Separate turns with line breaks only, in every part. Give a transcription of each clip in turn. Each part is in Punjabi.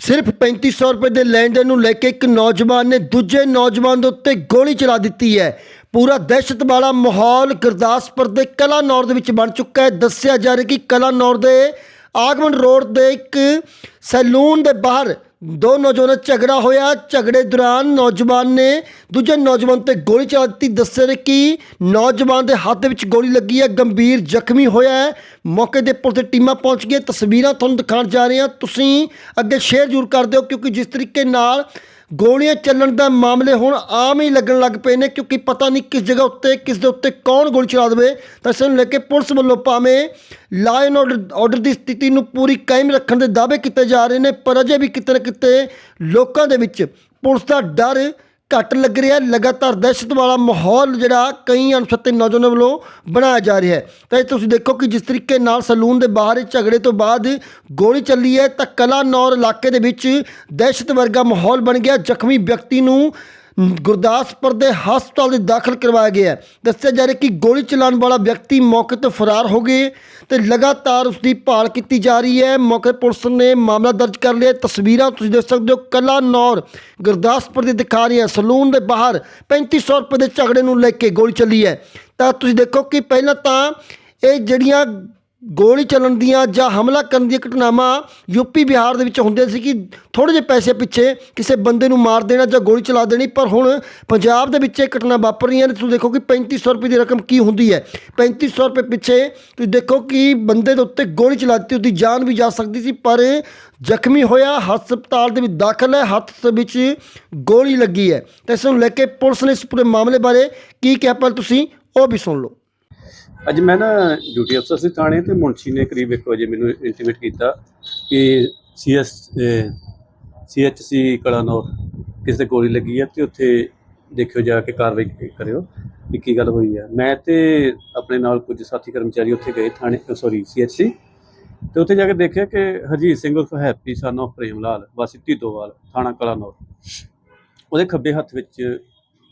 ਸਿਰਫ 3500 ਰੁਪਏ ਦੇ ਲੈਣ ਦੇਣ ਨੂੰ ਲੈ ਕੇ ਇੱਕ ਨੌਜਵਾਨ ਨੇ ਦੂਜੇ ਨੌਜਵਾਨ ਦੇ ਉੱਤੇ ਗੋਲੀ ਚਲਾ ਦਿੱਤੀ ਹੈ। ਪੂਰਾ ਦਹਿਸ਼ਤ ਵਾਲਾ ਮਾਹੌਲ ਗੁਰਦਾਸਪੁਰ ਦੇ ਕਲਾਨੌਰ ਦੇ ਵਿੱਚ ਬਣ ਚੁੱਕਾ ਹੈ। ਦੱਸਿਆ ਜਾ ਰਿਹਾ ਕਿ ਕਲਾਨੌਰ ਦੇ ਆਗਮਨ ਰੋਡ ਦੇ ਇੱਕ ਸੈਲੂਨ ਦੇ ਬਾਹਰ ਦੋ ਨੌਜਵਾਨਾਂ ਝਗੜਾ ਹੋਇਆ। ਝਗੜੇ ਦੌਰਾਨ ਨੌਜਵਾਨ ਨੇ ਦੂਜੇ ਨੌਜਵਾਨ ਤੇ ਗੋਲੀ ਚਲਾ ਦਿੱਤੀ। ਦੱਸਿਆ ਨੇ ਕਿ ਨੌਜਵਾਨ ਦੇ ਹੱਥ ਵਿੱਚ ਗੋਲੀ ਲੱਗੀ ਹੈ। ਗੰਭੀਰ ਜ਼ਖਮੀ ਹੋਇਆ ਹੈ। ਮੌਕੇ ਦੇ ਪੁਲਿਸ ਦੀ ਟੀਮਾਂ ਪਹੁੰਚ ਗਈਆਂ। ਤਸਵੀਰਾਂ ਤੁਹਾਨੂੰ ਦਿਖਾਉਣ ਜਾ ਰਹੇ ਹਾਂ। ਤੁਸੀਂ ਅੱਗੇ ਸ਼ੇਅਰ ਜ਼ਰੂਰ ਕਰ ਦਿਓ ਕਿਉਂਕਿ ਜਿਸ ਤਰੀਕੇ ਨਾਲ ਗੋਲੀਆਂ ਚੱਲਣ ਦਾ ਮਾਮਲੇ ਹੁਣ ਆਮ ਹੀ ਲੱਗਣ ਲੱਗ ਪਏ ਨੇ, ਕਿਉਂਕਿ ਪਤਾ ਨਹੀਂ ਕਿਸ ਜਗ੍ਹਾ ਉੱਤੇ, ਕਿਸ ਦੇ ਉੱਤੇ ਕੌਣ ਗੋਲੀ ਚਲਾ ਦੇਵੇ। ਤਾਂ ਇਸ ਨੂੰ ਲੈ ਕੇ ਪੁਲਿਸ ਵੱਲੋਂ ਭਾਵੇਂ ਲਾਅ ਐਂਡ ਆਰਡਰ ਆਰਡਰ ਦੀ ਸਥਿਤੀ ਨੂੰ ਪੂਰੀ ਕਾਇਮ ਰੱਖਣ ਦੇ ਦਾਅਵੇ ਕੀਤੇ ਜਾ ਰਹੇ ਨੇ, ਪਰ ਅਜੇ ਵੀ ਕਿਤੇ ਨਾ ਕਿਤੇ ਲੋਕਾਂ ਦੇ ਵਿੱਚ ਪੁਲਿਸ ਦਾ ਡਰ ਘੱਟ ਲੱਗ ਰਿਹਾ, ਲਗਾਤਾਰ ਦਹਿਸ਼ਤ ਵਾਲਾ ਮਾਹੌਲ ਜਿਹੜਾ ਕਈ ਅਣਸੁੱਤੇ ਨੌਜਵਾਨਾਂ ਵੱਲੋਂ ਬਣਾਇਆ ਜਾ ਰਿਹਾ ਹੈ। ਤਾਂ ਇਹ ਤੁਸੀਂ ਦੇਖੋ ਕਿ ਜਿਸ ਤਰੀਕੇ ਨਾਲ ਸਲੂਨ ਦੇ ਬਾਹਰ ਝਗੜੇ ਤੋਂ ਬਾਅਦ ਗੋਲੀ ਚੱਲੀ ਹੈ, ਤਾਂ ਕਲਾਨੌਰ ਇਲਾਕੇ ਦੇ ਵਿੱਚ ਦਹਿਸ਼ਤ ਵਰਗਾ ਮਾਹੌਲ ਬਣ ਗਿਆ। ਜ਼ਖਮੀ ਵਿਅਕਤੀ ਨੂੰ ਗੁਰਦਾਸਪੁਰ ਦੇ ਹਸਪਤਾਲ ਦੇ ਦਾਖਲ ਕਰਵਾਇਆ ਗਿਆ ਦੱਸਿਆ ਜਾ ਰਿਹਾ ਕਿ ਗੋਲੀ ਚਲਾਉਣ ਵਾਲਾ ਵਿਅਕਤੀ ਮੌਕੇ ਤੋਂ ਫਰਾਰ ਹੋ ਗਏ ਤੇ ਲਗਾਤਾਰ ਉਸ ਦੀ ਭਾਲ ਕੀਤੀ ਜਾ ਰਹੀ ਹੈ। ਮੌਕੇ ਪੁਲਿਸ ਨੇ ਮਾਮਲਾ ਦਰਜ ਕਰ ਲਿਆ। ਤਸਵੀਰਾਂ ਤੁਸੀਂ ਦੇਖ ਸਕਦੇ ਹੋ। ਕਲਾ ਨੌਰ ਗੁਰਦਾਸਪੁਰ ਦੀ ਦਿਖਾ ਰਹੀ ਹੈ। ਸਲੂਨ ਦੇ ਬਾਹਰ 3500 ਰੁਪਏ ਦੇ ਝਗੜੇ ਨੂੰ ਲੈ ਕੇ ਗੋਲੀ ਚੱਲੀ ਹੈ। ਤਾਂ ਤੁਸੀਂ ਦੇਖੋ ਕਿ ਪਹਿਲਾਂ ਤਾਂ ਇਹ ਜਿਹੜੀਆਂ ਗੋਲੀ ਚੱਲਣ ਦੀਆਂ ਜਾਂ ਹਮਲਾ ਕਰਨ ਦੀਆਂ ਘਟਨਾਵਾਂ ਯੂਪੀ ਬਿਹਾਰ ਦੇ ਵਿੱਚ ਹੁੰਦੇ ਸੀ ਕਿ ਥੋੜੇ ਜਿਹੇ ਪੈਸੇ ਪਿੱਛੇ ਕਿਸੇ ਬੰਦੇ ਨੂੰ ਮਾਰ ਦੇਣਾ ਜਾਂ ਗੋਲੀ ਚਲਾ ਦੇਣੀ, ਪਰ ਹੁਣ ਪੰਜਾਬ ਦੇ ਵਿੱਚ ਇਹ ਘਟਨਾ ਵਾਪਰ ਰਹੀਆਂ ਨੇ। ਤੁਸੀਂ ਦੇਖੋ ਕਿ 3500 ਰੁਪਏ ਦੀ ਰਕਮ ਕੀ ਹੁੰਦੀ ਹੈ? 3500 ਰੁਪਏ ਪਿੱਛੇ ਤੁਸੀਂ ਦੇਖੋ ਕਿ ਬੰਦੇ ਦੇ ਉੱਤੇ ਗੋਲੀ ਚਲਾ ਦਿੱਤੀ ਉਹਦੀ ਜਾਨ ਵੀ ਜਾ ਸਕਦੀ ਸੀ, ਪਰ ਜ਼ਖਮੀ ਹੋਇਆ, ਹਸਪਤਾਲ ਦੇ ਵਿੱਚ ਦਾਖਲ ਹੈ, ਹੱਥ ਦੇ ਵਿੱਚ ਗੋਲੀ ਲੱਗੀ ਹੈ। ਤੇ ਇਸ ਨੂੰ ਲੈ ਕੇ ਪੁਲਿਸ ਨੇ ਇਸ ਪੂਰੇ ਮਾਮਲੇ ਬਾਰੇ ਕੀ ਕਿਹਾ, ਪਰ ਤੁਸੀਂ ਉਹ ਵੀ ਸੁਣ ਲਓ।
ਅੱਜ ਮੈਂ ਨਾ ਡਿਊਟੀ ਅਫਸਰ ਸੀ ਥਾਣੇ ਤੇ ਮੁਨਸ਼ੀ ਨੇ ਕਰੀਬ 1 ਵਜੇ ਮੈਨੂੰ ਇੰਟੀਮੇਟ ਕੀਤਾ ਕਿ ਸੀਐਸ ਸੀਐਚਸੀ ਕਲਾਨੌਰ ਕਿਸੇ ਦੇ ਗੋਲੀ ਲੱਗੀ ਹੈ ਤੇ ਉੱਥੇ ਦੇਖਿਓ ਜਾ ਕੇ ਕਾਰਵਾਈ ਕਰਿਓ ਵੀ ਕੀ ਗੱਲ ਹੋਈ ਹੈ ਮੈਂ ਤੇ ਆਪਣੇ ਨਾਲ ਕੁਝ ਸਾਥੀ ਕਰਮਚਾਰੀ ਉੱਥੇ ਗਏ ਥਾਣੇ ਸੌਰੀ ਸੀਐਚਸੀ ਤੇ ਉੱਥੇ ਜਾ ਕੇ ਦੇਖਿਆ ਕਿ ਹਰਜੀਤ ਸਿੰਘ ਉਰਫ ਹੈਪੀ ਸਨ of ਪ੍ਰੇਮ ਲਾਲ, ਵਾਸੀ ਢੀਦੋਵਾਲ ਥਾਣਾ ਕਲਾਨੌਰ। ਉਹਦੇ ਖੱਬੇ ਹੱਥ ਵਿੱਚ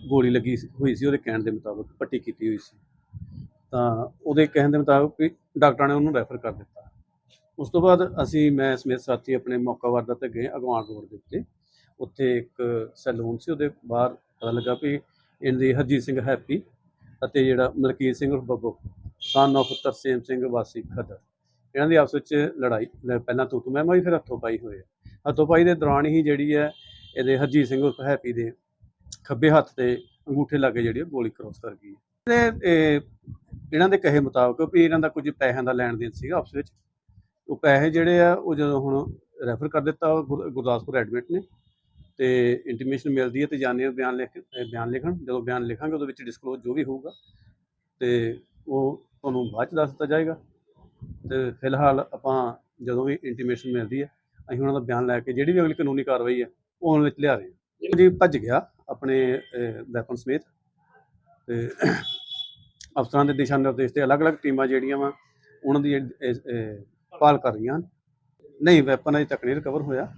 ਗੋਲੀ ਲੱਗੀ ਹੋਈ ਸੀ, ਉਹਦੇ ਕਹਿਣ ਦੇ ਮੁਤਾਬਕ ਪੱਟੀ ਕੀਤੀ ਹੋਈ ਸੀ। ਤਾਂ ਉਹਦੇ ਕਹਿਣ ਦੇ ਮੁਤਾਬਕ ਵੀ ਡਾਕਟਰਾਂ ਨੇ ਉਹਨੂੰ ਰੈਫਰ ਕਰ ਦਿੱਤਾ। ਉਸ ਤੋਂ ਬਾਅਦ ਅਸੀਂ, ਮੈਂ ਸਮੇਤ ਸਾਥੀ ਆਪਣੇ ਮੌਕਾ ਵਾਰਦਾ ਤੇ ਗਏ ਅਗਵਾਨ ਰੋਡ ਦੇ ਉੱਤੇ। ਉੱਥੇ ਇੱਕ ਸੈਲੂਨ ਸੀ, ਉਹਦੇ ਬਾਹਰ ਪਤਾ ਲੱਗਾ ਵੀ ਇਹਦੀ ਹਰਜੀਤ ਸਿੰਘ ਹੈਪੀ ਅਤੇ ਜਿਹੜਾ ਮਲਕੀਤ ਸਿੰਘ ਉਰਫ ਬੱਬੂ ਸਨ of ਤਰਸੇਮ ਸਿੰਘ ਵਾਸੀ ਖਦਰ। ਇਹਨਾਂ ਦੀ ਆਪਸ ਵਿੱਚ ਲੜਾਈ ਪਹਿਲਾਂ ਤੂੰ ਤੂੰ ਮੈਂ ਮੈਂ ਫਿਰ ਹੱਥੋਂ ਪਾਈ ਹੋਏ ਹੱਥੋਂ ਪਾਈ ਦੇ ਦੌਰਾਨ ਹੀ ਜਿਹੜੀ ਹੈ, ਇਹਦੇ ਹਰਜੀਤ ਸਿੰਘ ਉਰਫ ਹੈਪੀ ਦੇ ਖੱਬੇ ਹੱਥ ਤੇ ਅੰਗੂਠੇ ਲਾਗੇ ਜਿਹੜੀ ਉਹ ਗੋਲੀ ਕ੍ਰੋਸ ਕਰ ਗਈ ਤੇ ਇਹ ਇਹਨਾਂ ਦੇ ਕਹੇ ਮੁਤਾਬਕ ਵੀ ਇਹਨਾਂ ਦਾ ਕੁਝ ਪੈਸਿਆਂ ਦਾ ਲੈਣ ਦੇਣ ਸੀਗਾ ਆਪਸ ਵਿੱਚ। ਉਹ ਪੈਸੇ ਜਿਹੜੇ ਆ, ਉਹ ਜਦੋਂ ਹੁਣ ਰੈਫਰ ਕਰ ਦਿੱਤਾ ਗੁਰ- ਗੁਰਦਾਸਪੁਰ ਐਡਮਿਟ ਨੇ ਤੇ ਇੰਟੀਮੇਸ਼ਨ ਮਿਲਦੀ ਹੈ ਤੇ ਜਾਣੇ ਉਹ ਬਿਆਨ ਲਿਖ ਬਿਆਨ ਲਿਖਣ। ਜਦੋਂ ਬਿਆਨ ਲਿਖਾਂਗੇ, ਉਹਦੇ ਵਿੱਚ ਡਿਸਕਲੋਜ਼ ਜੋ ਵੀ ਹੋਊਗਾ ਤੇ ਉਹ ਤੁਹਾਨੂੰ ਬਾਅਦ ਚ ਦੱਸ ਦਿੱਤਾ ਜਾਏਗਾ। ਤੇ ਫਿਲਹਾਲ ਆਪਾਂ ਜਦੋਂ ਵੀ ਇੰਟੀਮੇਸ਼ਨ ਮਿਲਦੀ ਹੈ, ਅਸੀਂ ਉਹਨਾਂ ਦਾ ਬਿਆਨ ਲੈ ਕੇ ਜਿਹੜੀ ਵੀ ਅਗਲੀ ਕਾਨੂੰਨੀ ਕਾਰਵਾਈ ਹੈ, ਉਹ ਉਹਨਾਂ ਵਿੱਚ ਲਿਆ ਰਹੇ ਹਾਂ। ਜੀ, ਭੱਜ ਗਿਆ ਆਪਣੇ ਵੈਪਨ ਸਮੇਤ ਤੇ ਅਫਸਰਾਂ ਦੇ ਦਿਸ਼ਾ ਨਿਰਦੇਸ਼ ਤੇ ਅਲੱਗ-ਅਲੱਗ ਟੀਮਾਂ ਜਿਹੜੀਆਂ ਵਾ, ਉਹਨਾਂ ਦੀ ਇਹ- ਇਹ- ਇਹ, ਭਾਲ ਕਰ ਰਹੀਆਂ ਹਨ। ਨਹੀਂ ਵੈਪਨ ਅਜੇ ਤੱਕ ਨਹੀਂ ਰਿਕਵਰ ਹੋਇਆ।